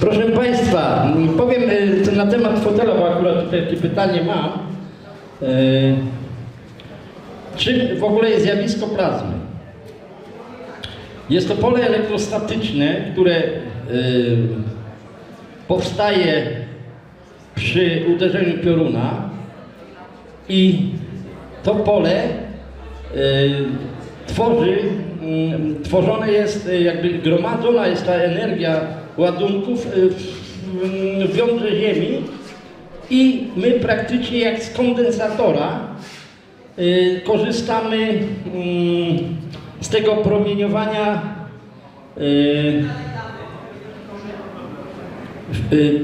Proszę Państwa, powiem y, na temat fotela, bo akurat tutaj takie pytanie mam. Y, Czym w ogóle jest zjawisko plazmy? Jest to pole elektrostatyczne, które y, powstaje przy uderzeniu pioruna i to pole tworzy, mm, tworzone jest jakby gromadzona jest ta energia ładunków y, w, jądrze Ziemi i my praktycznie jak z kondensatora y, korzystamy mm, z tego promieniowania y,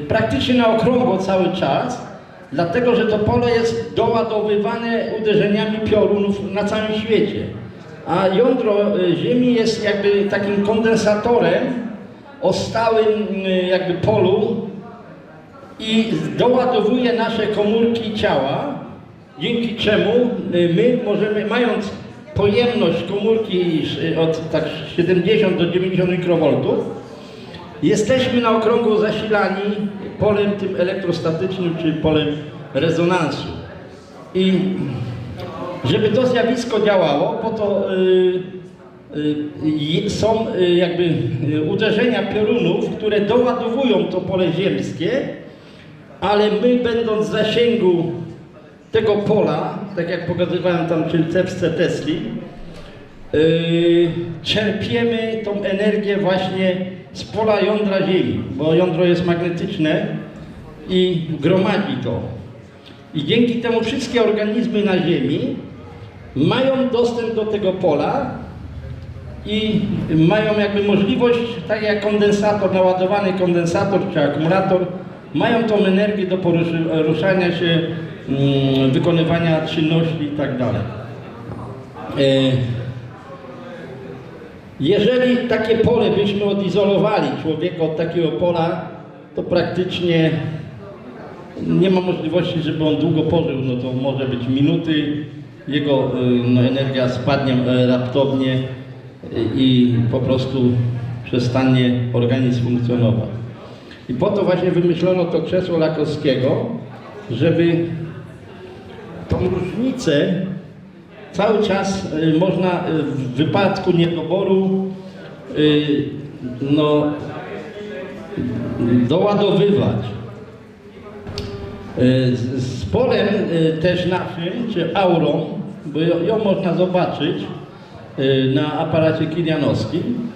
praktycznie na okrągło cały czas, dlatego że to pole jest doładowywane uderzeniami piorunów na całym świecie. A jądro Ziemi jest jakby takim kondensatorem o stałym y, jakby polu i doładowuje nasze komórki ciała, dzięki czemu y, my możemy, mając pojemność komórki y, od tak 70 do 90 mikrowoltów, Jesteśmy na okrągło zasilani polem tym elektrostatycznym, czy polem rezonansu. I żeby to zjawisko działało, po to y, y, są y, jakby y, uderzenia piorunów, które doładowują to pole ziemskie, ale my będąc w zasięgu tego pola, tak jak pokazywałem tam przy cewce Tesli, czerpiemy tą energię właśnie z pola jądra Ziemi, bo jądro jest magnetyczne i gromadzi to. I dzięki temu wszystkie organizmy na Ziemi mają dostęp do tego pola i mają jakby możliwość, tak jak kondensator, naładowany kondensator czy akumulator, mają tą energię do poruszania się, mm, wykonywania czynności i tak. Yy, jeżeli takie pole byśmy odizolowali człowieka od takiego pola, to praktycznie nie ma możliwości, żeby on długo pożył, no to może być minuty, jego y, no, energia spadnie e, raptownie i po prostu przestanie organizm funkcjonować. I po to właśnie wymyślono to krzesło Lakowskiego, żeby tą różnicę cały czas y, można y, w wypadku niedoboru y, no, doładowywać. Z, polem też naszym, czy aurą, bo ją, można zobaczyć na aparacie kilianowskim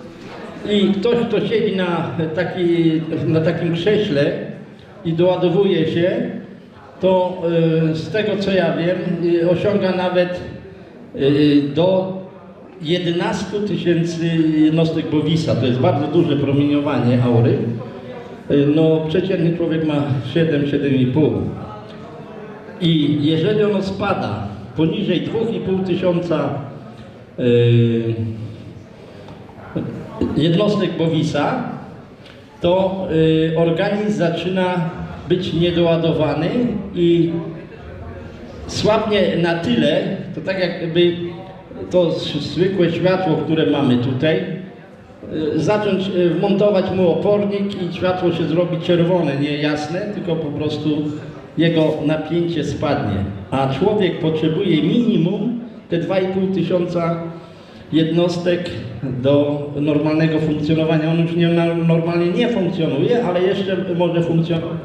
i ktoś, kto siedzi na, taki, na takim krześle i doładowuje się, to y, z tego co ja wiem, y, osiąga nawet y, do 11 tysięcy jednostek Bowisa. To jest bardzo duże promieniowanie aury. Y, No, przeciętny człowiek ma 7-7,5. I jeżeli ono spada poniżej 2,5 tysiąca y, jednostek Bowisa, to y, organizm zaczyna być niedoładowany i słabnie na tyle, to tak jakby to zwykłe światło, które mamy tutaj, y, zacząć wmontować mu opornik i światło się zrobi czerwone, nie jasne, tylko po prostu jego napięcie spadnie. A człowiek potrzebuje minimum te 2,5 tysiąca jednostek do normalnego funkcjonowania. On już nie, normalnie nie funkcjonuje, ale jeszcze może funkcjonować.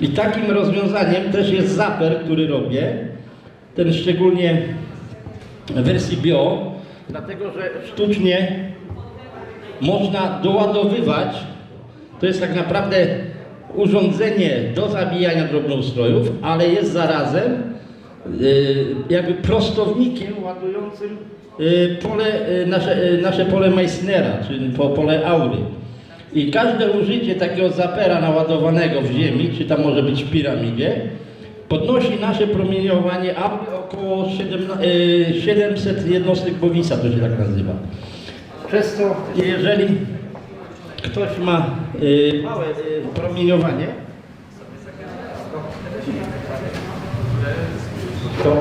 I takim rozwiązaniem też jest zaper, który robię. Ten szczególnie w wersji bio, dlatego że sztucznie można doładowywać. To jest tak naprawdę urządzenie do zabijania drobnoustrojów, ale jest zarazem jakby prostownikiem ładującym y, pole, y, nasze, y, nasze pole Meissnera, czyli po- pole aury. I każde użycie takiego zapera naładowanego w ziemi, czy tam może być w piramidzie, podnosi nasze promieniowanie aury około 7, y, 700 jednostek Bowisa, to się tak nazywa. Przez to, jeżeli ktoś ma y, małe y, promieniowanie, to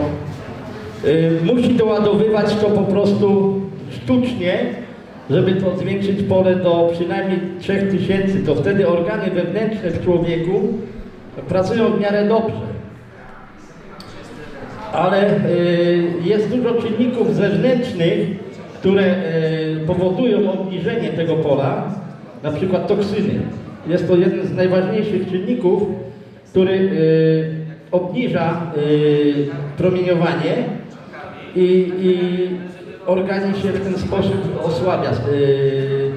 y, musi doładowywać to po prostu sztucznie żeby to zwiększyć pole do przynajmniej 3000, to wtedy organy wewnętrzne w człowieku pracują w miarę dobrze. Ale y, jest dużo czynników zewnętrznych, które y, powodują obniżenie tego pola, na przykład toksyny. Jest to jeden z najważniejszych czynników, który y, obniża y, promieniowanie i, i organizm się w ten sposób osłabia. Y,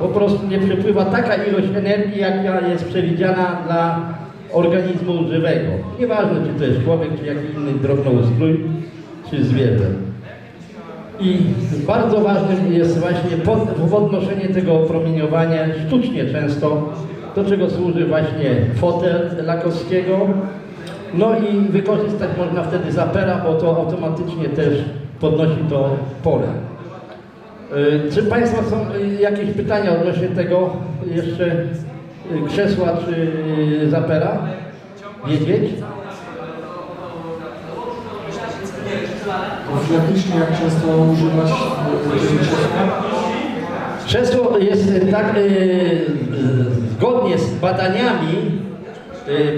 po prostu nie przepływa taka ilość energii, jaka jest przewidziana dla organizmu żywego. Nieważne, czy to jest człowiek, czy jakiś inny drobnoustrój, czy zwierzę. I bardzo ważnym jest właśnie pod- podnoszenie tego promieniowania sztucznie często, do czego służy właśnie fotel Lakowskiego. No i wykorzystać można wtedy zapera, bo to automatycznie też podnosi to pole. Y, Czy Państwo są y, jakieś pytania odnośnie tego jeszcze y, krzesła czy zapera? Wiedzieć? Profilaktycznie jak często używać krzesła? Krzesło jest tak zgodnie z badaniami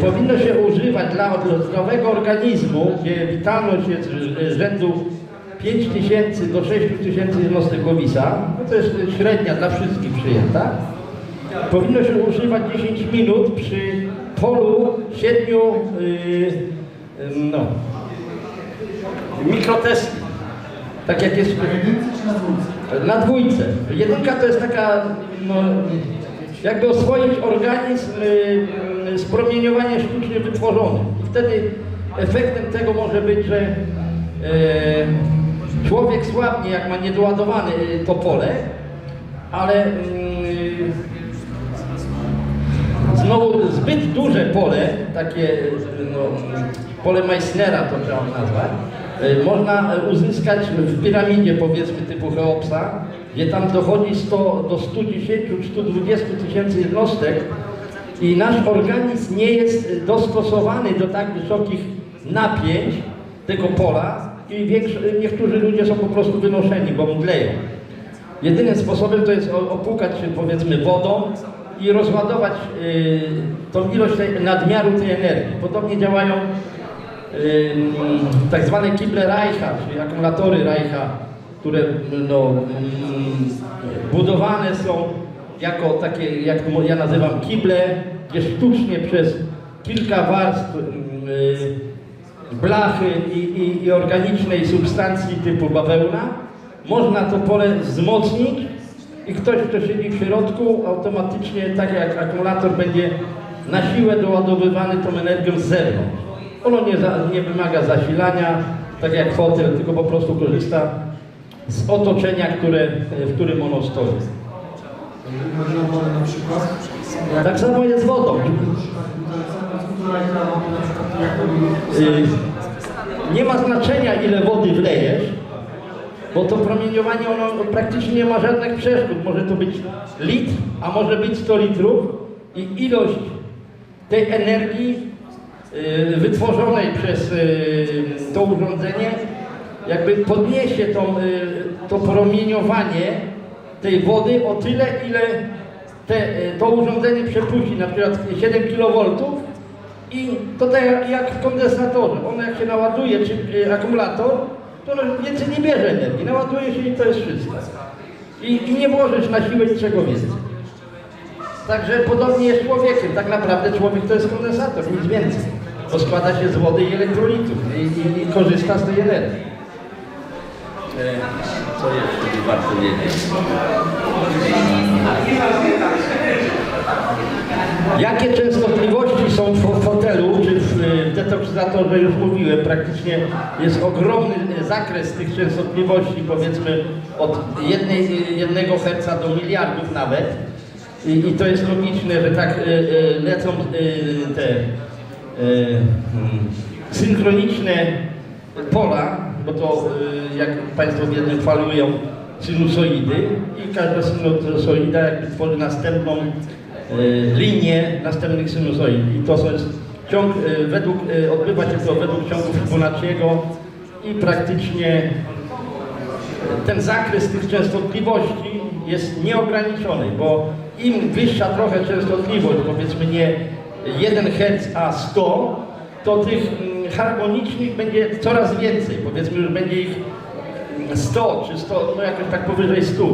powinno się używać dla zdrowego organizmu, gdzie witalność jest y, rzędu 5 tysięcy do 6 tysięcy jednostek Lewisa, no to jest średnia dla wszystkich przyjęta. Powinno się używać 10 minut przy polu 7 y, y, no, mikrotesli. Tak jak jest Na dwójce? Jedynka to jest taka, no, jakby oswoić organizm y, y, z promieniowania sztucznie wytworzonym. I wtedy efektem tego może być, że y, człowiek słabnie, jak ma niedoładowane to pole, ale y, znowu zbyt duże pole, takie no, pole Meissnera to trzeba nazwać, y, można uzyskać w piramidzie powiedzmy typu Cheopsa, gdzie tam dochodzi 100, do 110-120 tysięcy jednostek i nasz organizm nie jest y, dostosowany do tak wysokich napięć tego pola i niektórzy ludzie są po prostu wynoszeni, bo mdleją. Jedynym sposobem to jest opłukać się powiedzmy wodą i rozładować y, tą ilość tej, nadmiaru tej energii. Podobnie działają y, tak zwane kible Reicha, czyli akumulatory Reicha, które no, mm, budowane są jako takie, jak ja nazywam kible, gdzie sztucznie przez kilka warstw y, blachy i, i, i organicznej substancji typu bawełna, można to pole wzmocnić i ktoś, kto siedzi w środku, automatycznie, tak jak akumulator, będzie na siłę doładowywany tą energią z zewnątrz. Ono nie, za, nie wymaga zasilania, tak jak fotel, tylko po prostu korzysta z otoczenia, które, w którym ono stoi. Tak samo jest z wodą. Y, nie ma znaczenia ile wody wlejesz, bo to promieniowanie ono praktycznie nie ma żadnych przeszkód. Może to być litr, a może być 100 litrów i ilość tej energii y, wytworzonej przez y, to urządzenie jakby podniesie tą, y, to promieniowanie tej wody o tyle, ile te, y, to urządzenie przepuści, na przykład 7 kV i to tak jak, w kondensatorze. Ono jak się naładuje, czy y, akumulator, to ono więcej nie bierze energii. Naładuje się i to jest wszystko. I, i nie możesz na siłę niczego więcej. Także podobnie jest człowiekiem. Tak naprawdę człowiek to jest kondensator, nic więcej. Bo składa się z wody i elektrolitów i, i, i korzysta z tej energii. Co jeszcze by warto wiedzieć? Jakie częstotliwości są w fotelu, czy w y, detoksyzatorze, już mówiłem, praktycznie jest ogromny y, zakres tych częstotliwości, powiedzmy od jednej, jednego herca do miliardów nawet. I, I to jest logiczne, że tak y, y, lecą y, te y, mm, synchroniczne pola, bo to y, jak Państwo wiedzą falują sinusoidy i każda sinusoida jakby tworzy następną y, linię następnych sinusoid. I to jest ciąg, y, według, y, odbywa się to według ciągu Fibonacciego i praktycznie ten zakres tych częstotliwości jest nieograniczony, bo im wyższa trochę częstotliwość, powiedzmy nie 1 Hz, a 100, to tych mm, harmonicznych będzie coraz więcej. Powiedzmy, że będzie ich 100 czy 100, no jakoś tak powyżej 100.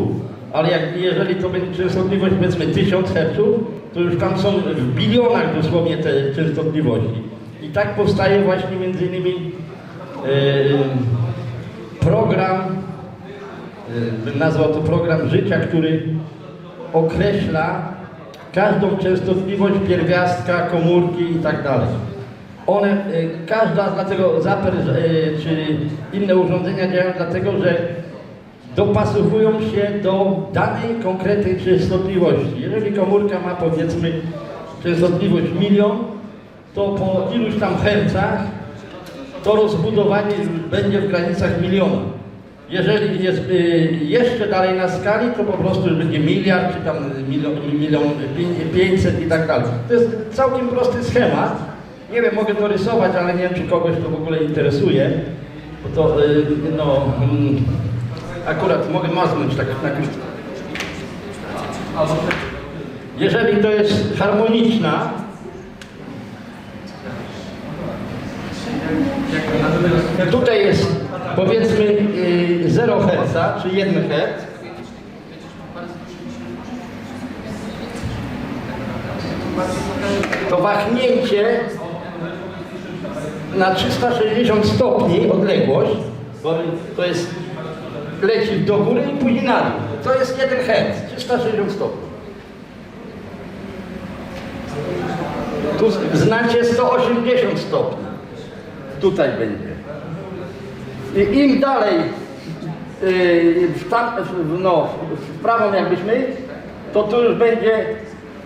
Ale jak, jeżeli to będzie częstotliwość powiedzmy 1000 Hz, to już tam są w bilionach dosłownie te częstotliwości. I tak powstaje właśnie między innymi e, program, bym nazwał to program życia, który określa każdą częstotliwość pierwiastka, komórki i tak dalej. One, e, każda, dlatego Zaper e, czy inne urządzenia działają dlatego, że dopasowują się do danej konkretnej częstotliwości. Jeżeli komórka ma powiedzmy częstotliwość milion, to po iluś tam hercach to rozbudowanie będzie w granicach miliona. Jeżeli jest y, jeszcze dalej na skali, to po prostu będzie miliard, czy tam milion, milion pię- pięćset i tak dalej. To jest całkiem prosty schemat. Nie wiem, mogę to rysować, ale nie wiem, czy kogoś to w ogóle interesuje. Bo to, y, no, mm, akurat mogę maznąć tak na. Jeżeli to jest harmoniczna, Tutaj jest powiedzmy y, 0 Hz, czy 1 Hz. To wahnięcie na 360 stopni odległość, bo to jest leci do góry i później na dół. To jest 1 Hz, 360 stopni. Tu znacie 180 stopni tutaj będzie. I im dalej yy, w, tam, no, w prawą jakbyśmy, to tu już będzie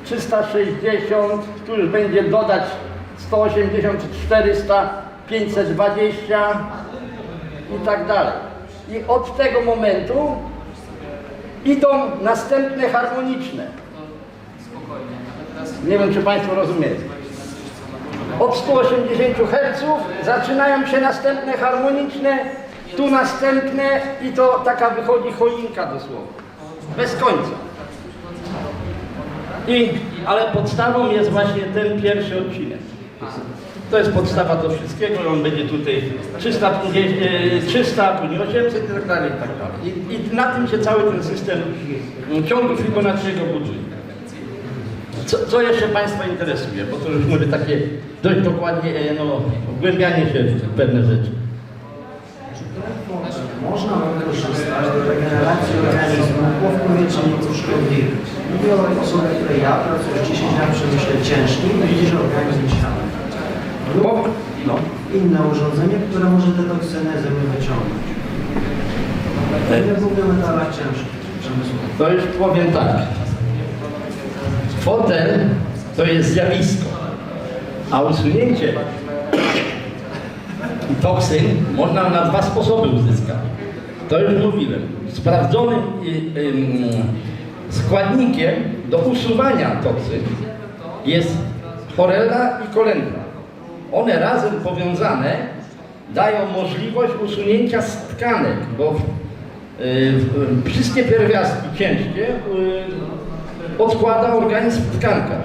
360, tu już będzie dodać 180, 400, 520 i tak dalej. I od tego momentu idą następne harmoniczne. Nie wiem, czy Państwo rozumiecie. Od 180 Hz zaczynają się następne harmoniczne, tu następne i to taka wychodzi choinka dosłownie. Bez końca. I, ale podstawą jest właśnie ten pierwszy odcinek. To jest podstawa do wszystkiego, on będzie tutaj 350, e, 300, później 800 i tak dalej, i tak dalej. I, I na tym się cały ten system ciągu Fibonacciego buduje. Co, co jeszcze Państwa interesuje? Bo to już mówię takie dość dokładnie, e, no, wgłębianie się w pewne rzeczy. Można wykorzystać do regeneracji organizmu po wpływie czynników szkodliwych. Mówię o osobie, której ja pracuję 10 lat w przemyśle ciężkim i widzi, że organizm siada. Lub no, inne urządzenie, które może te toksyny mnie wyciągnąć. Nie mówię o metalach ciężkich to już powiem tak. Fotel to jest zjawisko, a usunięcie toksyn można na dwa sposoby uzyskać. To już mówiłem. Sprawdzonym y, składnikiem do usuwania toksyn jest chorella i kolendra. One razem powiązane dają możliwość usunięcia tkanek, bo y, y, wszystkie pierwiastki ciężkie y, odkłada organizm w tkankach.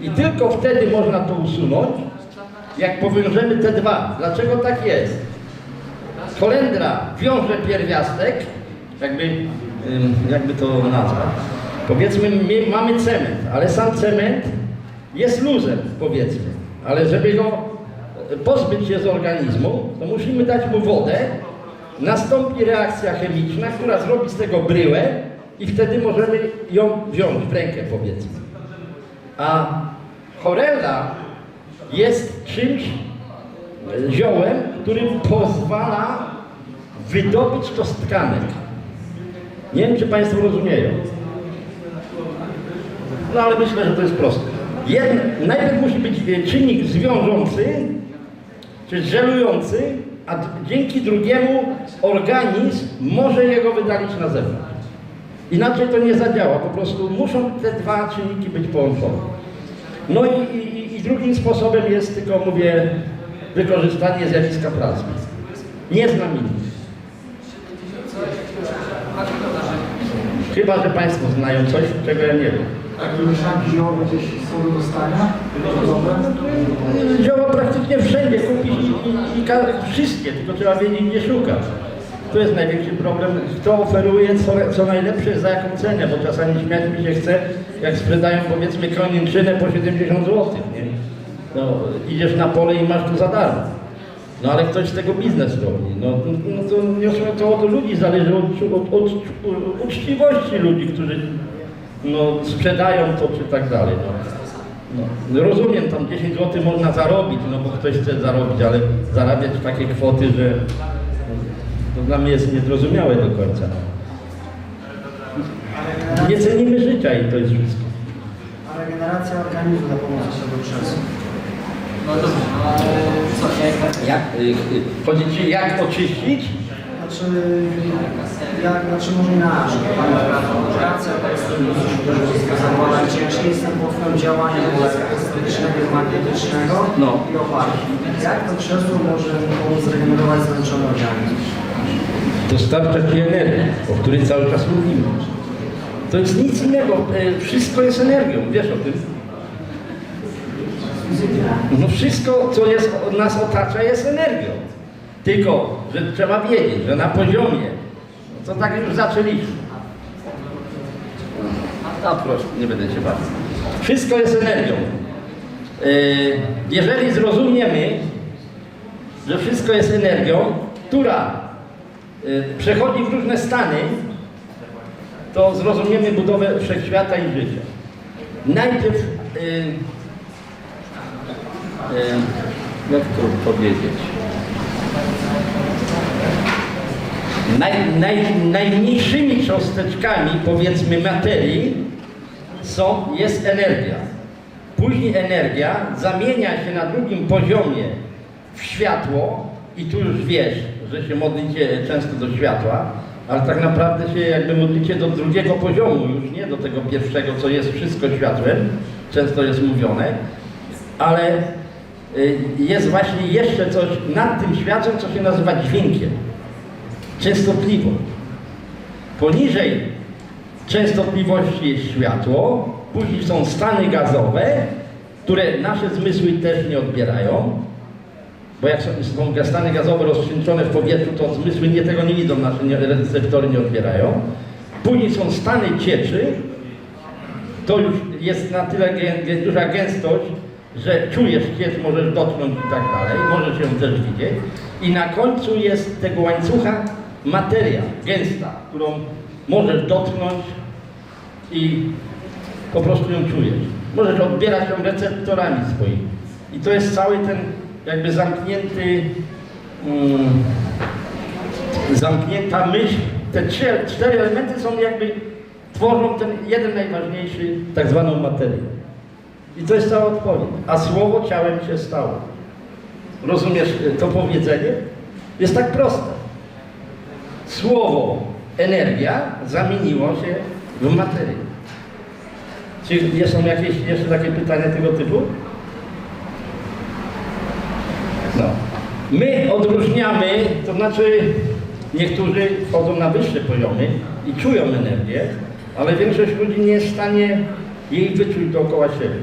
I tylko wtedy można to usunąć, jak powiążemy te dwa. Dlaczego tak jest? Kolendra wiąże pierwiastek, jakby, jakby to nazwać. Powiedzmy, my mamy cement, ale sam cement jest luzem, powiedzmy. Ale żeby go pozbyć się z organizmu, to musimy dać mu wodę, nastąpi reakcja chemiczna, która zrobi z tego bryłę i wtedy możemy ją wziąć w rękę, powiedzmy. A chorella jest czymś, e, ziołem, którym pozwala wydobyć to z tkanek. Nie wiem, czy Państwo rozumieją. No ale myślę, że to jest proste. Jeden, najpierw musi być e, czynnik zwiążący, czy żelujący, a dzięki drugiemu organizm może jego wydalić na zewnątrz. Inaczej to nie zadziała, po prostu muszą te dwa czynniki być połączone. No i, i, i drugim sposobem jest, tylko mówię, wykorzystanie zjawiska plazmy. Nie znam innych. Chyba, że Państwo znają coś, czego ja nie wiem. Takie mieszanki ziołowe gdzieś są do dostania? Dobre? Zioła praktycznie wszędzie kupić i, i, i wszystkie, tylko trzeba wiedzieć gdzie szukać. To jest największy problem, kto oferuje co, co najlepsze za jaką cenę, bo czasami śmiać mi się chce, jak sprzedają powiedzmy koniczynę po 70 zł, nie? No, idziesz na pole i masz tu za darmo. No ale ktoś z tego biznes robi. No, no to, nie- to od ludzi zależy, od, od, od uczciwości ludzi, którzy no, sprzedają to czy tak dalej. No. No, rozumiem, tam 10 zł można zarobić, no bo ktoś chce zarobić, ale zarabiać takie kwoty, że to dla mnie jest niezrozumiałe do końca. Nie cenimy życia i to jest wszystko. A regeneracja organizmu za pomocą tego krzesu. No dobrze, no ale co, jak Jak, y, y, chodzi Ci jak oczyścić? Znaczy, jak, znaczy może inaczej. Regeneracja to jest zawołana ciężkiej jest pod wpływem działania elektrycznego magnetycznego No. i oparki. Jak to krzesło może pomóc zregenerować zmęczony organizm? Dostarcza Ci energię, o której cały czas mówimy. To jest nic innego, y, wszystko jest energią, wiesz o tym? No wszystko, co jest, nas otacza, jest energią. Tylko, że trzeba wiedzieć, że na poziomie, to tak już zaczęliśmy. A proszę, nie będę się bawił. Wszystko jest energią. Yy, Jeżeli zrozumiemy, że wszystko jest energią, która yy, przechodzi w różne stany, to zrozumiemy budowę wszechświata i życia. Najpierw yy, E, jak to powiedzieć? Naj, naj, najmniejszymi cząsteczkami, powiedzmy, materii są, jest energia. Później energia zamienia się na drugim poziomie w światło i tu już wiesz, że się modlicie często do światła, ale tak naprawdę się jakby modlicie do drugiego poziomu, już nie do tego pierwszego, co jest wszystko światłem, często jest mówione, ale y, jest właśnie jeszcze coś nad tym światłem, co się nazywa dźwiękiem. Częstotliwość. Poniżej częstotliwości jest światło, później są stany gazowe, które nasze zmysły też nie odbierają, bo jak są, stany gazowe rozcieńczone w powietrzu, to zmysły nie tego nie widzą, nasze receptory nie odbierają. Później są stany cieczy, to już jest na tyle duża gęstość, że czujesz ciecz, możesz dotknąć i tak dalej, możesz ją też widzieć. I na końcu jest tego łańcucha materia gęsta, którą możesz dotknąć i po prostu ją czujesz. Możesz odbierać ją receptorami swoimi. I to jest cały ten jakby zamknięty, mm, zamknięta myśl. Te trzy, cztery elementy są jakby, tworzą ten jeden najważniejszy, tak zwaną materię. I to jest cała odpowiedź. A słowo ciałem się stało. Rozumiesz to powiedzenie? Jest tak proste. Słowo energia zamieniło się w materię. Czy są jakieś jeszcze takie pytania tego typu? No. My odróżniamy, to znaczy niektórzy wchodzą na wyższe poziomy i czują energię, ale większość ludzi nie jest w stanie jej wyczuć dookoła siebie.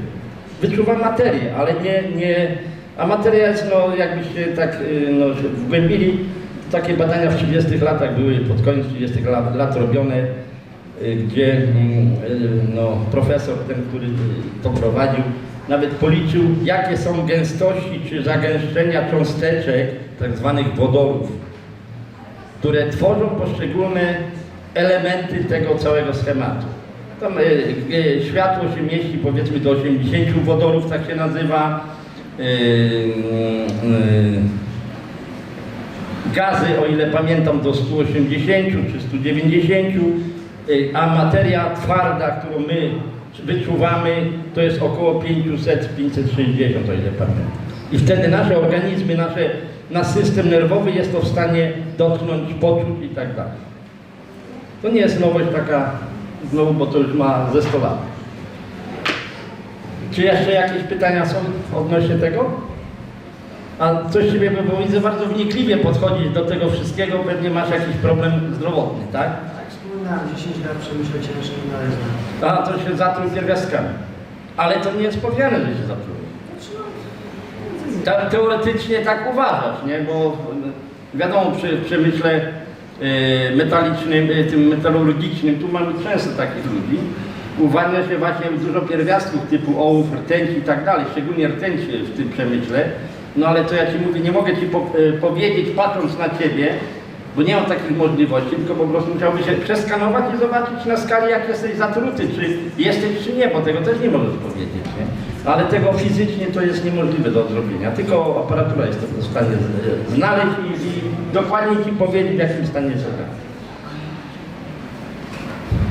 Wyczuwa materię, ale nie, nie a materia jest, no jakbyście tak y, no, się wgłębili, takie badania w 30 latach były, pod koniec 30 lat, lat robione, y, gdzie mm, y, no, profesor, ten, który to prowadził, nawet policzył, jakie są gęstości czy zagęszczenia cząsteczek, tak zwanych wodorów, które tworzą poszczególne elementy tego całego schematu. Tam y, światło się mieści powiedzmy do 80 wodorów, tak się nazywa. Y, gazy, o ile pamiętam, do 180 czy 190, y, a materia twarda, którą my wyczuwamy, to jest około 500-560, o ile pamiętam. I wtedy nasze organizmy, nasze, nasz system nerwowy jest to w stanie dotknąć, poczuć i tak dalej. To nie jest nowość taka, znowu, bo to już ma ze 100 lat. Czy jeszcze jakieś pytania są odnośnie tego? A coś Ciebie, bo widzę, bardzo wnikliwie podchodzić do tego wszystkiego, pewnie masz jakiś problem zdrowotny, tak? Tak, wspominałem, 10 lat przemyśle ciężkim należnym. A to się zatruł pierwiastkami. Ale to nie jest powiedziane, że się zatruł. Ta, teoretycznie tak uważasz, nie? Bo y, wiadomo, przy w przemyśle y, metalicznym, y, tym metalurgicznym, tu mamy często takich ludzi, uwalnia się właśnie dużo pierwiastków typu ołów, rtęci i tak dalej, szczególnie rtęci w tym przemyśle. No ale to ja Ci mówię, nie mogę Ci po, y, powiedzieć patrząc na Ciebie, bo nie mam takich możliwości, tylko po prostu musiałby się przeskanować i zobaczyć na skali, jak jesteś zatruty, czy jesteś, czy nie, bo tego też nie możesz powiedzieć, nie? Ale tego fizycznie to jest niemożliwe do zrobienia, tylko aparatura jest w stanie z- znaleźć i, i dokładnie Ci powiedzieć, w jakim stanie jest.